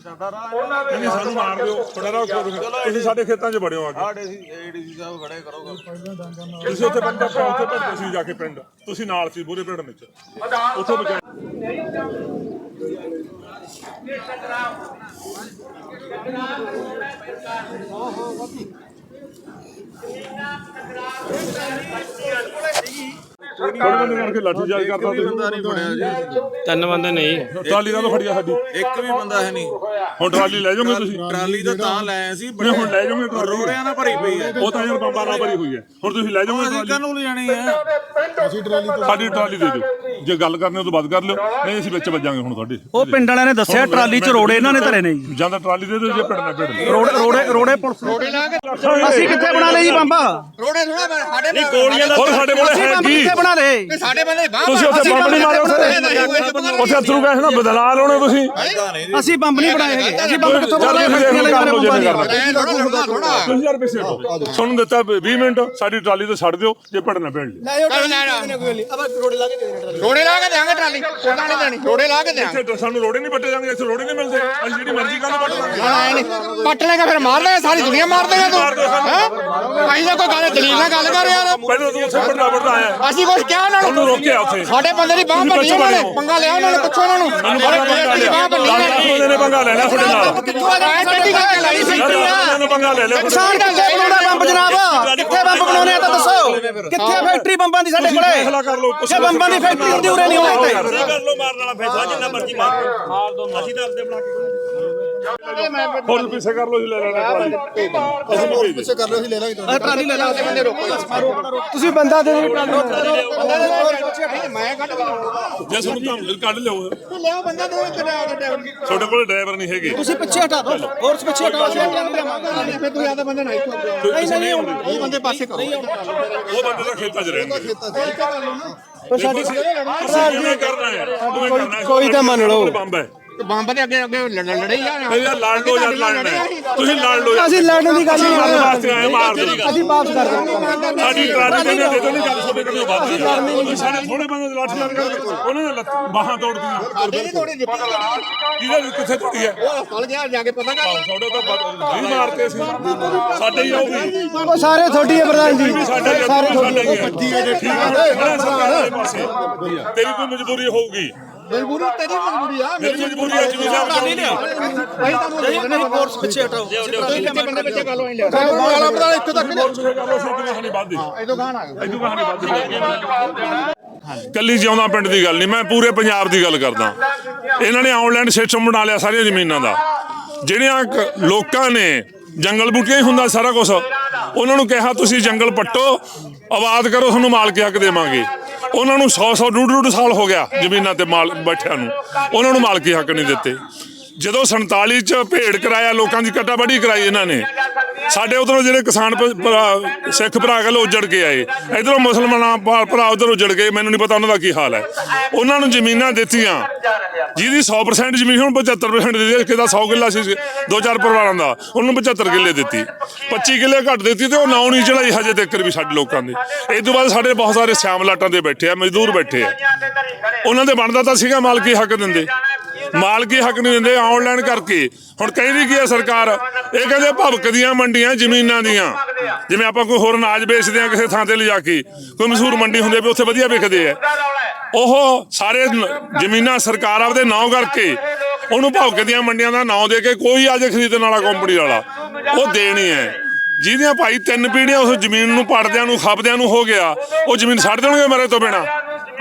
ਨਹੀਂ ਸਾਨੂੰ ਮਾਰ ਦਿਓ ਥੋੜਾ ਕਰੋ ਤੁਸੀਂ ਸਾਡੇ ਖੇਤਾਂ 'ਚ ਵੜਿਓ ਆ ਕੇ ਸਾਡੇ ਸੀ ਏਡੀਸੀ ਸਾਹਿਬ ਖੜੇ ਕਰੋਗਾ ਤੁਸੀਂ ਉੱਥੇ ਪਿੰਡ ਆਪਾਂ ਉੱਥੇ ਪਿੰਡ ਤੁਸੀਂ ਜਾ ਕੇ ਪਿੰਡ ਤੁਸੀਂ ਨਾਲ ਸੀ ਬੂਰੇ ਪਿੰਡ ਵਿੱਚ ਉੱਥੋਂ ਬਚਾ ਥੋੜੇ ਬੰਦੇ ਕਰਕੇ ਲਾਠੀ ਚਾਰਜ ਕਰਦਾ ਬੰਦਾ ਨਹੀਂ ਫੜਿਆ ਜੀ। ਤਿੰਨ ਬੰਦੇ ਨਹੀਂ। ਟਰਾਲੀ ਦਾ ਤਾਂ ਫੜਿਆ ਸਾਡੀ। ਇੱਕ ਵੀ ਬੰਦਾ ਹੈ ਨਹੀਂ। ਹੁਣ ਟਰਾਲੀ ਲੈ ਜਾਓਗੇ ਤੁਸੀਂ? ਟਰਾਲੀ ਤਾਂ ਤਾਂ ਲੈ ਆਏ ਸੀ ਨਹੀਂ ਹੁਣ ਲੈ ਜਾਓਗੇ ਟਰਾਲੀ। ਰੋੜਿਆਂ ਨਾਲ ਭਰੀ ਪਈ ਹੈ। ਉਹ ਤਾਂ ਯਾਰ ਬੰਬਾਂ ਨਾਲ ਭਰੀ ਹੋਈ ਹੈ। ਹੁਣ ਤੁਸੀਂ ਲੈ ਜਾਓਗੇ ਟਰਾਲੀ? ਕਾਹਨੂੰ ਹੈ? ਸਾਡੀ ਟਰਾਲੀ ਦੇ ਦਿਓ। ਜੇ ਗੱਲ ਕਰਨੀ ਉਹ ਤੋਂ ਬਾਅਦ ਕਰ ਲਿਓ। ਨਹੀਂ ਅਸੀਂ ਵਿੱਚ ਵੱਜਾਂਗੇ ਹੁਣ ਤੁਹਾਡੇ। ਉਹ ਪਿੰਡ ਵਾਲਿਆਂ ਨੇ ਦੱਸਿਆ ਟਰਾਲੀ 'ਚ ਰੋੜੇ ਇਹਨਾਂ ਨੇ ਧਰੇ ਨੇ ਜੀ। ਜਾਂ ਤਾਂ ਟਰਾਲੀ ਦੇ ਦਿਓ ਜੇ ਪਿੰਡ ਨਾ ਪਿੰਡ ਰੋੜੇ ਰੋੜੇ ਰੋੜੇ ਪੁਲਿਸ ਅਸੀਂ ਕਿੱਥੇ ਬਣਾ ਲਏ ਜੀ ਬੰਬਾ? ਰੋੜੇ ਥੋੜਾ ਸਾਡੇ ਨਹੀਂ ਹੋਰ ਸਾਡੇ ਕੋਲ ਹੈ ਬੰਬ ਕੀ? ਕਿੱਥੇ ਬਣਾ ਲਏ? ਸਾਡੇ ਬੰਦੇ ਬਾਹਰ ਤੁਸੀਂ ਉੱਥੇ ਬੰਬ ਨਹੀਂ ਮਾਰੇ ਉੱਥੇ ਉੱਥੇ? ਅਥਰੂ ਗੈਸ ਨਾਲ ਬਦਲਾ ਲਾਉਣੇ ਤੁਸੀਂ। ਅਸੀਂ ਬੰਬ ਨਹੀਂ ਬਣਾਏ ਹੈਗੇ। ਅਸੀਂ ਬੰਬ ਕਿੱਥੋਂ ਦੀ ਪਿੱਛੇ ਹਟੋ ਤੁਹਾਨੂੰ ਦਿੱਤਾ 20 ਮਿੰਟ ਸਾਡੀ ਟਰਾਲੀ ਤੇ ਛੱਡ ਦਿਓ ਜੇ ਪਿੰਡ ਨਾ ਪਿੰਡ ਲਈ ਰੋੜੇ ਲਾ ਕੇ ਦੇਾਂਗੇ ਟਰਾਲੀ। ਕੋਣਾ ਨਹੀਂ ਦੇਣੀ ਰੋੜੇ ਲਾ ਕੇ ਦੇਾਂਗੇ ਇੱਥੇ ਸਾਨੂੰ ਰੋੜੇ ਨਹੀਂ ਪੱਟੇ ਜਾਂਦੇ ਇੱਥੇ ਰੋੜੇ ਨਹੀਂ ਮਿਲਦੇ। ਅਸੀਂ ਜਿਹੜੀ ਮਰਜ਼ੀ ਗੱਲ ਪੱਟ ਲਾਂਗੇ। ਪੱਟ ਲੇਗਾ ਫਿਰ ਮਾਰ ਲੇਗਾ ਸਾਰੀ ਦੁਨੀਆ ਮਾਰ ਦੇਗਾ ਤੂੰ। ਹੈ? ਅਸੀਂ ਤਾਂ ਕੋਈ ਗੱਲ ਦਲੀਲ ਨਾਲ ਗੱਲ ਕਰ ਯਾਰ। ਪਹਿਲਾਂ ਤੂੰ ਉੱਥੇ ਪੱਟਾ ਪੱਟਾ ਆਇਆ। ਅਸੀਂ ਕੁਝ ਕਿਹਾ ਉਹਨਾਂ ਉਹਨੂੰ ਨੂੰ ਰੋਕਿਆ ਉੱਥੇ। ਸਾਡੇ ਬੰਦੇ ਦੀ ਬਾਹ ਭੰਨੀ ਉਹਨਾਂ ਨੇ। ਪੰਗਾ ਲਿਆ ਉਹਨਾਂ ਨੇ ਪੁੱਛੋ ਉਹਨਾਂ ਨੂੰ। ਮੈਨੂੰ ਪਤਾ ਪੰਗਾ ਦੀ ਬਾਹ ਭੰਨੀ ਬੰਦੇ ਨੇ ਪੰਗਾ ਲੈ ਲਿਆ ਤੁਹਾਡੇ ਨਾਲ। ਕਿੱਥੋਂ ਆ ਗਿਆ ਕਰਕੇ ਲਾਈ ਸੀ ਯਾਰ ਦਸ ਬੰਦਿਆਂ ਨੇ ਪੰਗਾ ਲੈ ਲਿਆ ਕਿਸਾਨ ਬਣਾਉਣਾ ਬੰਬ ਜਨਾਬ। ਕਿੱਥੇ ਬਣਾਉਣੇ ਆ ਕਿੱਥੇ ਫੈਕਟਰੀ ਬੰਬਾਂ ਦੀ ਸਾਡੇ ਕੋਲੇ? ਫੈਸਲਾ ਕਰ ਲਓ ਜੇ ਬੰਬਾਂ ਦੀ ਫੈਕਟਰੀ ਹੁੰਦੀ ਉਰੇ ਨਹੀਂ ਹੋਣੀ ਇੱਥੇ। ਕਰ ਲੋ ਮਾਰਨ ਵਾਲਾ ਫੈਸਲਾ ਜਿੰਨਾ ਮਰਜ਼ੀ ਮਾਰ ਮਾਰ ਦੋ ਅਸੀਂ ਤਾਂ ਆਪਦੇ ਬਣਾ ਕੇ ਫੁੱਲ ਪਿੱਛੇ ਕਰ ਲਓ ਜੀ ਲੈ ਲੈਣਾ ਟਰਾਲੀ। ਅਸੀਂ ਨਹੀਂ ਭੇਜਦੇ ਟਰਾਲੀ ਲੈ ਲਾ ਬੰਦੇ ਰੋਕੋ ਤੁਸੀਂ ਬੰਦਾ ਦੇ ਦਿਓ ਮੈਂ ਕੱਢ ਜੇ ਤੁਹਾਨੂੰ ਕੰਮ ਕੱਢ ਲਿਓ ਲਿਆ ਬੰਦਾ ਦੋ ਡਰਾਈਵਰ ਤੁਹਾਡੇ ਕੋਲ ਡਰਾਈਵਰ ਨਹੀਂ ਹੈਗੇ। ਤੁਸੀਂ ਪਿੱਛੇ ਹਟਾ ਦਿਓ ਹੋਰ ਪਿੱਛੇ ਅਸੀਂ ਟਰਾਲੀ ਲਿਆਵਾਂਗੇ ਫਿਰ ਤੂੰ ਆਦਾ ਬੰਦਾ ਨਹੀਂ ਨਹੀਂ ਨਹੀਂ ਉਹ ਬੰਦੇ ਪਾਸੇ ਕਰੋ। ਉਹ ਬੰਦੇ ਤਾਂ ਖੇਤਾਂ 'ਚ ਰਹਿੰਦੇ। ਪਰ ਸਾਡੀ ਕਿਵੇਂ ਕਰਨਾ ਹੈ। ਕਿਵੇਂ ਕਰਨਾ ਹੈ। ਕੋਈ ਤਾਂ ਮੰਨ ਲਓ। ਬੰਬ ਹੈ। ਬੰਬ ਦੇ ਅੱਗੇ ਅੱਗੇ ਲੜੇ ਹੀ ਜਾਣਾ ਇਹ ਯਾਰ ਲੜ ਲਓ ਯਾਰ ਲੜਨਾ ਹੈ। ਤੁਸੀਂ ਲੜ ਲਓ ਯਾਰ ਅਸੀਂ ਲੜਨ ਦੀ ਗੱਲ ਨਹੀਂ ਕਰ ਵਾਸਤੇ ਆਏ ਮਾਰ ਦਿਓ। ਅਸੀਂ ਵਾਪਸ ਕਰ ਦਿੰਦੇ ਸਾਡੀ ਟਰਾਲੀ ਕਹਿੰਦੇ ਦੇ ਦੋ ਨਹੀਂ ਗੱਲ ਤੁਹਾਡੇ ਕਿਉਂ ਵੱਧ ਸਾਡੇ ਥੋੜੇ ਬੰਦੇ ਦੇ ਲਾਠੀ ਕਰਕੇ ਉਹਨਾਂ ਨੇ ਲੱਤ ਬਾਹਾਂ ਤੋੜਦੀਆਂ ਨਹੀਂ ਥੋੜੀ ਜਿੱਪੀ ਕਿਹਦੇ ਕਿੱਥੇ ਤੋੜੀ ਹੈ? ਹਸਪਤਾਲ ਗਿਆ ਜਾ ਕੇ ਪਤਾ ਕਰ ਤੁਹਾਡੇ ਤਾਂ ਵੱਧ- ਨਹੀਂ ਮਾਰਤੇ ਸੀ ਸਾਡੇ ਹੀ ਆਉਗੀ ਉਹ ਸਾਰੇ ਤੁਹਾਡੀ ਹੈ ਪ੍ਰਧਾਨ ਜੀ। ਸਾਡੇ ਹੀ ਸਾਰੇ ਸਾਡੇ ਹੀ ਹੈ। ਠੀਕ ਹੈ ਸਰਕਾਰ ਦੇ ਪਾਸੇ ਤੇਰੀ ਕੋਈ ਮਜਬੂਰੀ ਹੋਊਗੀ? ਮਜਬੂਰੀ ਤੇਰੀ ਮਜਬੂਰੀ ਆ ਮੇਰੀ ਮਜਬੂਰੀ ਹੈ ਜਿਵੇਂ ਸਾਹਿਬ ਨਹੀਂ ਲਿਆ ਅਸੀਂ ਤੁਹਾਨੂੰ ਫੋਰਸ ਪਿੱਛੇ ਹਟਾਓ। ਕਿੰਨੇ ਬੰਦੇ ਬੱਚੇ ਗੱਲ ਹੋਈ ਲਿਆ ਵਾਲਾ ਪਤਾ ਇੱਕ ਤੱਕ ਕਹਾਣੀ ਵੱਧਦੀ ਇਦੋਂ ਗਾਣ ਆ ਗਿਆ ਇਦੋਂ ਕਹਾਣੀ ਵੱਧਦੀ। ਕੱਲੀ ਜਿਉਂਦਾ ਪਿੰਡ ਦੀ ਗੱਲ ਨਹੀਂ। ਮੈਂ ਪੂਰੇ ਪੰਜਾਬ ਦੀ ਗੱਲ ਕਰਦਾ। ਇਹਨਾਂ ਨੇ ਆਨਲਾਈਨ ਸਿਸਟਮ ਬਣਾ ਲਿਆ ਸਾਰੀਆਂ ਜ਼ਮੀਨਾਂ ਦਾ। ਜਿਹੜਿਆਂ ਲੋਕਾਂ ਨੇ ਜੰਗਲ ਬੂਟੀਆਂ ਹੀ ਹੁੰਦਾ ਸਾਰਾ ਕੁਝ ਉਹਨਾਂ ਨੂੰ ਕਿਹਾ ਤੁਸੀਂ ਜੰਗਲ ਪੱਟੋ ਆਬਾਦ ਕਰੋ ਤੁਹਾਨੂੰ ਮਾਲਕੀ ਹੱਕ ਦੇਵਾਂਗੇ। ਉਹਨਾਂ ਨੂੰ 100 100 ਡੂਢ ਡੂਢ ਸਾਲ ਹੋ ਗਿਆ ਜ਼ਮੀਨਾਂ ਤੇ ਮਾਲ ਬੈਠਿਆਂ ਨੂੰ। ਉਹਨਾਂ ਨੂੰ ਮਾਲਕੀ ਹੱਕ ਨਹੀਂ ਦਿੱਤੇ। ਜਦੋਂ 47 ਚ ਭੇੜ ਕਰਾਇਆ, ਲੋਕਾਂ ਦੀ ਕਟਾਬੜੀ ਕਰਾਈ ਇਹਨਾਂ ਨੇ ਸਾਡੇ ਉਧਰੋਂ ਜਿਹੜੇ ਕਿਸਾਨ ਭ- ਭਰਾ ਸਿੱਖ ਭਰਾ ਗੱਲ ਉਜੜ ਕੇ ਆਏ। ਇਧਰੋਂ ਮੁਸਲਮਾਨਾਂ ਭਾ- ਭਰਾ ਉਧਰ ਉਜੜ ਗਏ, ਮੈਨੂੰ ਨਹੀਂ ਪਤਾ ਉਹਨਾਂ ਦਾ ਕੀ ਹਾਲ ਹੈ। ਉਹਨਾਂ ਨੂੰ ਜ਼ਮੀਨਾਂ ਦਿੱਤੀਆਂ। ਜਿਹਦੀ 100% ਜ਼ਮੀਨ ਹੁਣ 75% ਦੇ ਦਿੱਤੀ ਕਿਦਾ 100 ਕਿੱਲਾ ਸੀ, ਦੋ ਚਾਰ ਪਰਿਵਾਰਾਂ ਦਾ, ਉਹਨੂੰ 75 ਕਿੱਲੇ ਦਿੱਤੀ। 25 ਕਿੱਲੇ ਘੱਟ ਦਿੱਤੀ ਤੇ ਉਹ ਨਾਉ ਨਹੀਂ ਚੜਾਈ ਹਜੇ ਤੱਕ ਵੀ ਸਾਡੇ ਲੋਕਾਂ ਦੇ। ਇਸ ਤੋਂ ਬਾਅਦ ਸਾਡੇ ਬਹੁਤ ਸਾਰੇ ਸਿਆਮਲਾਟਾਂ ਦੇ ਬੈਠੇ ਆ, ਮਜ਼ਦੂਰ ਬੈਠੇ ਆ। ਉਹਨਾਂ ਦੇ ਬਣਦਾ ਤਾਂ ਸੀਗਾ, ਮਾਲਕੀ ਹੱਕ ਦਿੰਦੇ। ਮਾਲਕੀ ਹੱਕ ਨਹੀਂ ਦਿੰਦੇ ਆਨਲਾਈਨ ਕਰਕੇ। ਹੁਣ ਕਹਿੰਦੀ ਕੀ ਹੈ ਸਰਕਾਰ? ਇਹ ਕਹਿੰਦੇ ਭਵਕਦੀਆਂ ਮੰਡੀਆਂ, ਜ਼ਮੀਨਾਂ ਦੀਆਂ। ਜਿਵੇਂ ਆਪਾਂ ਕੋਈ ਹੋਰ ਅਨਾਜ ਵੇਚਦੇ ਆ ਕਿਸੇ ਥਾਂ ਤੇ ਲਿਜਾ ਕੇ, ਕੋਈ ਮਸ਼ਹੂਰ ਮੰਡੀ ਹੁੰਦੀ ਵੀ ਉੱਥੇ ਵਧੀਆ ਵਿਕਦੇ ਆ। ਉਹ ਸਾਰੇ ਜ਼ਮੀਨਾਂ ਸਰਕਾਰ ਆਪਦੇ ਨਾਂ ਕਰਕੇ ਉਹਨੂੰ ਭਵਕਦੀਆਂ ਮੰਡੀਆਂ ਦਾ ਨਾਂ ਦੇ ਕੇ ਕੋਈ ਅੱਜ ਖਰੀਦਣ ਵਾਲਾ ਕੰਪਨੀ ਵਾਲਾ, ਉਹ ਦੇਣੀ ਹੈ। ਜਿਹਦੀਆਂ ਭਾਈ ਤਿੰਨ ਪੀੜੀਆਂ ਉਸ ਜ਼ਮੀਨ ਨੂੰ ਪੜਦਿਆਂ ਨੂੰ, ਖਪਦਿਆਂ ਨੂੰ ਹੋ ਗਿਆ, ਉਹ ਜ਼ਮੀਨ ਛੱਡ ਦੇਣਗੇ ਮਰੇ ਤੋਂ ਬਿਨਾ।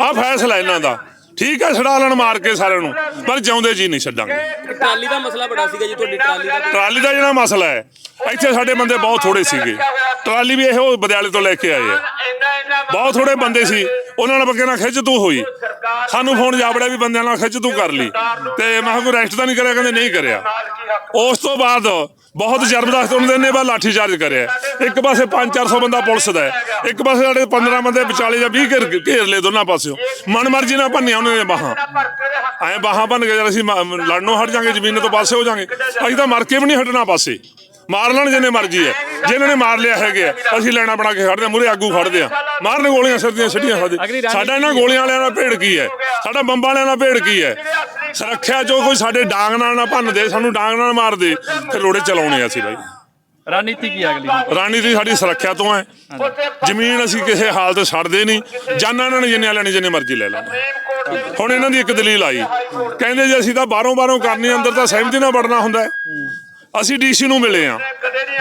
ਆਹ ਫੈਸਲਾ ਇਹਨਾਂ ਦਾ। ਠੀਕ ਹੈ ਛਡਾ ਲੈਣ ਮਾਰ ਕੇ ਸਾਰਿਆਂ ਨੂੰ ਪਰ ਜਿਉਂਦੇ ਜੀ ਨਹੀਂ ਛੱਡਾਂਗੇ। ਟਰਾਲੀ ਦਾ ਮਸਲਾ ਬੜਾ ਸੀਗਾ ਜੀ ਤੁਹਾਡੀ ਟਰਾਲੀ ਦਾ। ਟਰਾਲੀ ਦਾ ਜਿਹੜਾ ਮਸਲਾ ਹੈ ਇੱਥੇ ਸਾਡੇ ਬੰਦੇ ਬਹੁਤ ਥੋੜੇ ਸੀਗੇ। ਟਰਾਲੀ ਵੀ ਇਹੋ ਬਦਿਆਲੇ ਤੋਂ ਲੈ ਕੇ ਆਏ ਆ। ਬਹੁਤ ਥੋੜੇ ਬੰਦੇ ਸੀ ਉਹਨਾਂ ਨਾਲ ਬੱਗੇ ਨਾਲ ਖਿੱਚ ਤੂੰ ਹੋਈ। ਸਾਨੂੰ ਫੋਨ ਜਾਬੜਿਆ ਵੀ ਬੰਦਿਆਂ ਨਾਲ ਖਿੱਚ ਤੂੰ ਕਰ ਲਈ। ਤੇ ਮੈਂ ਕਿਹਾ ਕੋਈ ਰੈਸਟ ਤਾਂ ਨਹੀਂ ਕਰਿਆ ਕਹਿੰਦੇ ਨਹੀਂ ਕਰਿਆ। ਉਸ ਤੋਂ ਬਾਅਦ ਬਹੁਤ ਜ਼ਬਰਦਸਤ ਉਹਨਾਂ ਨੇ ਬਾ ਲਾਠੀ ਚਾਰਜ ਕਰਿਆ। ਇੱਕ ਪਾਸੇ 5-400 ਬੰਦਾ ਪੁਲਿਸ ਦਾ ਹੈ। ਇੱਕ ਪਾਸੇ ਸਾਡੇ 15 ਬੰਦੇ ਵਿਚਾਲੇ ਜਾਂ 20 ਘੇਰ ਘੇਰ ਲਏ ਦੋਨਾਂ ਪਾਸਿਓਂ। ਮਨਮਰਜ਼ੀ ਨਾਲ ਭੰਨਿਆ ਉਹਨਾਂ ਨੇ ਬਾਹਾਂ। ਐਂ ਬਾਹਾਂ ਭੰਨ ਕੇ ਜਦ ਅਸੀਂ ਲੜਨੋਂ ਹਟ ਜਾਾਂਗੇ ਜ਼ਮੀਨ ਤੋਂ ਪਾਸੇ ਹੋ ਜਾਾਂਗੇ। ਅਸੀਂ ਤਾਂ ਮਰ ਕੇ ਵੀ ਨਹੀਂ ਹਟਣਾ ਪਾਸੇ। ਮਾਰ ਲੈਣ ਜਿੰਨੇ ਮਰਜ਼ੀ ਹੈ। ਜੇ ਇਹਨਾਂ ਨੇ ਮਾਰ ਲਿਆ ਹੈਗੇ ਆ, ਅਸੀਂ ਲੈਣਾ ਬਣਾ ਕੇ ਖੜਦੇ ਆ ਮੂਰੇ ਆਗੂ ਖੜਦੇ ਆ। ਮਾਰਨ ਗੋਲੀਆਂ ਸਰਦੀਆਂ ਛੱਡੀਆਂ ਸਾਡੇ। ਸਾਡਾ ਇਹਨਾਂ ਗੋਲੀਆਂ ਵਾਲਿਆਂ ਨਾਲ ਭੇੜ ਕੀ ਹੈ? ਸਾਡਾ ਬੰਬਾਂ ਵਾਲਿਆਂ ਨਾਲ ਭੇੜ ਕੀ ਹੈ? ਸੁਰੱਖਿਆ ਜੋ ਕੋਈ ਸਾਡੇ ਡਾਂਗ ਨਾਲ ਨਾ ਭੰਨਦੇ ਸਾਨੂੰ ਡਾਂਗ ਨਾਲ ਮਾਰਦੇ ਫਿਰ ਰੋੜੇ ਚਲਾਉਣੇ ਆ ਅਸੀਂ ਬਾਈ। ਰਣਨੀਤੀ ਕੀ ਅਗਲੀ? ਰਾਣੀ ਦੀ ਸਾਡੀ ਸੁਰੱਖਿਆ ਤੋਂ ਹੈ। ਜ਼ਮੀਨ ਅਸੀਂ ਕਿਸੇ ਹਾਲਤ ਛੱਡਦੇ ਨਹੀਂ। ਜਾਨਾਂ ਇਹਨਾਂ ਨੇ ਜਿੰਨੀਆਂ ਲੈਣੀ ਜਿੰਨੇ ਮਰਜ਼ੀ ਲੈ ਲੈਣ। ਹੁਣ ਇਹਨਾਂ ਦੀ ਇੱਕ ਦਲੀਲ ਆਈ। ਕਹਿੰਦੇ ਜੇ ਅਸੀਂ ਤਾਂ ਬਾਹਰੋਂ ਬਾਹਰੋਂ ਕਰਨੀ ਅੰਦਰ ਤਾਂ ਸਹਿਮਤੀ ਨਾਲ ਵੜਨਾ ਹੁੰਦਾ ਹੈ। ਅਸੀਂ ਡੀਸੀ ਨੂੰ ਮਿਲੇ ਆ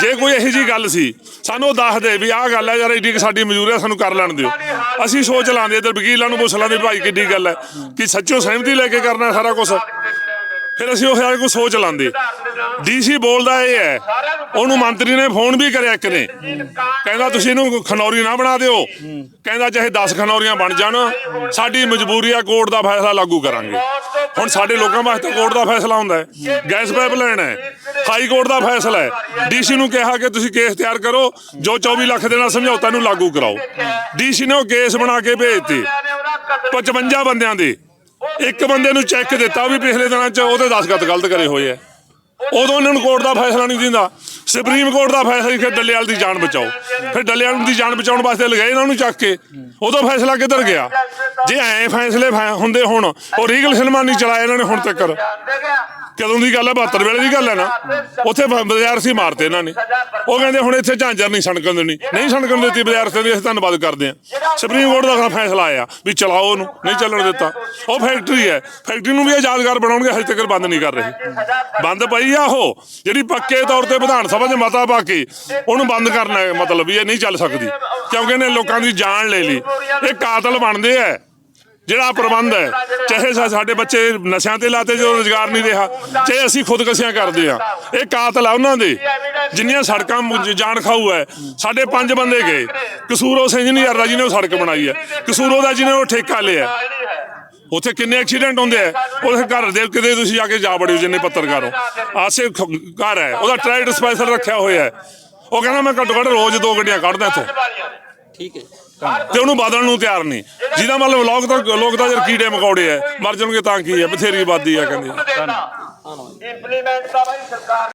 ਜੇ ਕੋਈ ਇਹੋ ਜੀ ਗੱਲ ਸੀ, ਸਾਨੂੰ ਉਹ ਦੱਸ ਦੇ ਵੀ ਆਹ ਗੱਲ ਹੈ ਯਾਰ ਏਡੀ ਸਾਡੀ ਮਨਜ਼ੂਰੀ ਹੈ, ਸਾਨੂੰ ਕਰ ਲੈਣ ਦਿਓ। ਅਸੀਂ ਸੋਚ ਲਾਂਦੇ ਇਧਰ ਵਕੀਲਾਂ ਨੂੰ ਪੁੱਛ ਲਾਂਦੇ ਭਾਈ ਕਿੱਡੀ ਗੱਲ ਹੈ, ਕਿ ਸੱਚੋ ਸਹਿਮਤੀ ਲੈ ਕੇ ਕਰਨਾ ਸਾਰਾ ਕੁਝ ਫਿਰ ਅਸੀਂ ਉਹ ਹਜ਼ਾਰ ਕੋ ਸੋਚ ਲਾਂਦੇ। ਡੀਸੀ ਬੋਲਦਾ ਇਹ ਹੈ, ਉਹਨੂੰ ਮੰਤਰੀ ਨੇ ਫੋਨ ਵੀ ਕਰਿਆ ਇੱਕ ਨੇ। ਕਹਿੰਦਾ ਤੁਸੀਂ ਇਹਨੂੰ ਖਨੌਰੀ ਨਾ ਬਣਾ ਦਿਓ। ਕਹਿੰਦਾ ਚਾਹੇ 10 ਖਨੌਰੀਆਂ ਬਣ ਜਾਣ, ਸਾਡੀ ਮਜਬੂਰੀ ਆ, ਕੋਰਟ ਦਾ ਫੈਸਲਾ ਲਾਗੂ ਕਰਾਂਗੇ। ਹੁਣ ਸਾਡੇ ਲੋਕਾਂ ਵਾਸਤੇ ਕੋਰਟ ਦਾ ਫੈਸਲਾ ਹੁੰਦਾ ਹੈ। ਗੈਸ ਪਾਈਪਲਾਈਨ ਹੈ, ਹਾਈ ਕੋਰਟ ਦਾ ਫੈਸਲਾ ਹੈ। ਡੀਸੀ ਨੂੰ ਕਿਹਾ ਕਿ ਤੁਸੀਂ ਕੇਸ ਤਿਆਰ ਕਰੋ, ਜੋ 24 ਲੱਖ ਦੇ ਨਾਲ ਸਮਝੌਤਾ ਨੂੰ ਲਾਗੂ ਕਰਾਓ। ਡੀਸੀ ਨੇ ਉਹ ਕੇਸ ਬਣਾ ਕੇ ਭੇਜਤੇ। 55 ਬੰਦਿਆਂ ਦੇ। ਇੱਕ ਬੰਦੇ ਨੂੰ ਚੈੱਕ ਦਿੱਤਾ ਵੀ ਪਿਛਲੇ ਦਿਨਾਂ 'ਚ ਉਹਦੇ ਦਸਖਤ ਗਲਤ ਕਰੇ ਹੋਏ ਆ। ਉਦੋਂ ਉਹਨਾਂ ਨੂੰ ਕੋਰਟ ਦਾ ਫੈਸਲਾ ਨਹੀਂ ਦਿੰਦਾ। ਸੁਪਰੀਮ ਕੋਰਟ ਦਾ ਫੈਸਲਾ ਸੀ ਕਿ ਡੱਲੇਵਾਲ ਦੀ ਜਾਨ ਬਚਾਓ। ਫਿਰ ਡੱਲੇਵਾਲ ਦੀ ਜਾਨ ਬਚਾਉਣ ਵਾਸਤੇ ਲਗਾਏ ਇਹਨਾਂ ਨੂੰ ਚੱਕ ਕੇ। ਉਦੋਂ ਫੈਸਲਾ ਕਿੱਧਰ ਗਿਆ? ਜੇ ਐ ਫੈਸਲੇ ਹੁੰਦੇ ਹੁਣ, ਉਹ ਰੀਗਲ ਸਿਨੇਮਾ ਨਹੀਂ ਚਲਾਇਆ ਇਹਨਾਂ ਨੇ ਹੁਣ ਤੱਕ। ਕਦੋਂ ਦੀ ਗੱਲ ਹੈ 72 ਵੇਲੇ ਦੀ ਗੱਲ ਹੈ ਨਾ। ਉੱਥੇ ਬ- ਬਾਜ਼ਾਰ ਸੀ ਮਾਰਤੇ ਇਹਨਾਂ ਨੇ। ਉਹ ਕਹਿੰਦੇ ਹੁਣ ਇੱਥੇ ਝਾਂਜਰ ਨਹੀਂ ਸਣਕਣ ਦੇਣੀ। ਨਹੀਂ ਸਣਕਣ ਦਿੱਤੀ ਬਾਜ਼ਾਰ ਤੇ ਅਸੀਂ ਧੰਨਵਾਦ ਕਰਦੇ ਹਾਂ। ਸੁਪਰੀਮ ਕੋਰਟ ਦਾ ਫੈਸਲਾ ਆਇਆ ਵੀ ਚਲਾਓ ਉਹਨੂੰ, ਨਹੀਂ ਚੱਲਣ ਦਿੱਤਾ। ਉਹ ਫੈਕਟਰੀ ਹੈ। ਫੈਕਟਰੀ ਨੂੰ ਵੀ ਆਜ਼ਾਦਗਾਰ ਬਣਾਉਣਗੇ, ਹਜੇ ਤੱਕ ਬੰਦ ਨਹੀਂ ਕਰ ਰਹੇ। ਬੰਦ ਪਈ ਆ ਉਹ, ਜਿਹੜੀ ਪੱਕੇ ਤੌਰ ਤੇ ਵਿਧਾਨ ਸਭਾ 'ਚ ਮਤਾ ਪਾ ਕੇ ਉਹਨੂੰ ਬੰਦ ਕਰਨਾ ਮਤਲਬ ਵੀ ਇਹ ਨਹੀਂ ਚੱਲ ਸਕਦੀ। ਕਿਉਂਕਿ ਇਹਨੇ ਲੋਕਾਂ ਦੀ ਜਾਨ ਲੈ ਲਈ। ਇਹ ਕਾਤਲ ਬਣਦੇ ਆ। ਜਿਹੜਾ ਪ੍ਰਬੰਧ ਹੈ, ਚਾਹੇ ਸਾਡੇ ਬੱਚੇ ਨਸ਼ਿਆਂ ਤੇ ਲਾਤੇ ਜੋ ਰੋਜ਼ਗਾਰ ਨਹੀਂ ਰਿਹਾ, ਚਾਹੇ ਅਸੀਂ ਖੁਦਕਸ਼ੀਆਂ ਕਰਦੇ ਆ ਇਹ ਕਾਤਲ ਆ ਉਹਨਾਂ ਦੇ। ਜਿੰਨੀਆਂ ਸੜਕਾਂ ਜਾਣ ਖਾਊ ਹੈ, ਸਾਡੇ ਪੰਜ ਬੰਦੇ ਗਏ। ਕਸੂਰੋ ਸਿੰਘ ਨਹੀਂ ਜਿਹਨੇ ਉਹ ਸੜਕ ਬਣਾਈ ਹੈ। ਕਸੂਰੋ ਦਾ ਜਿਹਨੇ ਉਹ ਠੇਕਾ ਲਿਆ ਉੱਥੇ ਕਿੰਨੇ ਐਕਸੀਡੈਂਟ ਹੁੰਦੇ ਆ ਉਹ ਘਰ ਦੇ ਕਿਤੇ ਤੁਸੀਂ ਜਾ ਕੇ ਜਾ ਬੜਿਓ ਜਿੰਨੇ ਪੱਤਰਕਾਰ। ਹੋ ਆਸੇ ਘਰ ਹੈ, ਉਹਦਾ ਟ੍ਰੈਡ ਡਿਸਪੈਂਸਰ ਰੱਖਿਆ ਹੋਇਆ ਹੈ। ਉਹ ਕਹਿੰਦਾ ਮੈਂ ਘੱਟੋ ਘੱਟ ਰੋਜ਼ ਦੋ ਗੱਡੀਆਂ ਕੱਢਦਾ ਇੱਥੋਂ। ਠੀਕ ਹੈ। ਤੇ ਉਹਨੂੰ ਬਦਲਣ ਨੂੰ ਤਿਆਰ ਨਹੀਂ। ਜਿਹਦਾ ਮਤਲਬ ਲੋਕ ਤਾਂ ਲੋਕ ਤਾਂ ਜਰ ਕੀੜੇ ਮਕੌੜੇ ਐ। ਮਰ ਜਾਣਗੇ ਤਾਂ ਕੀ ਐ? ਬਥੇਰੀ ਆਬਾਦੀ ਐ ਕਹਿੰਦੇ। ਇੰਪਲੀਮੈਂਟ ਦਾ ਭਾਈ ਸਰਕਾਰ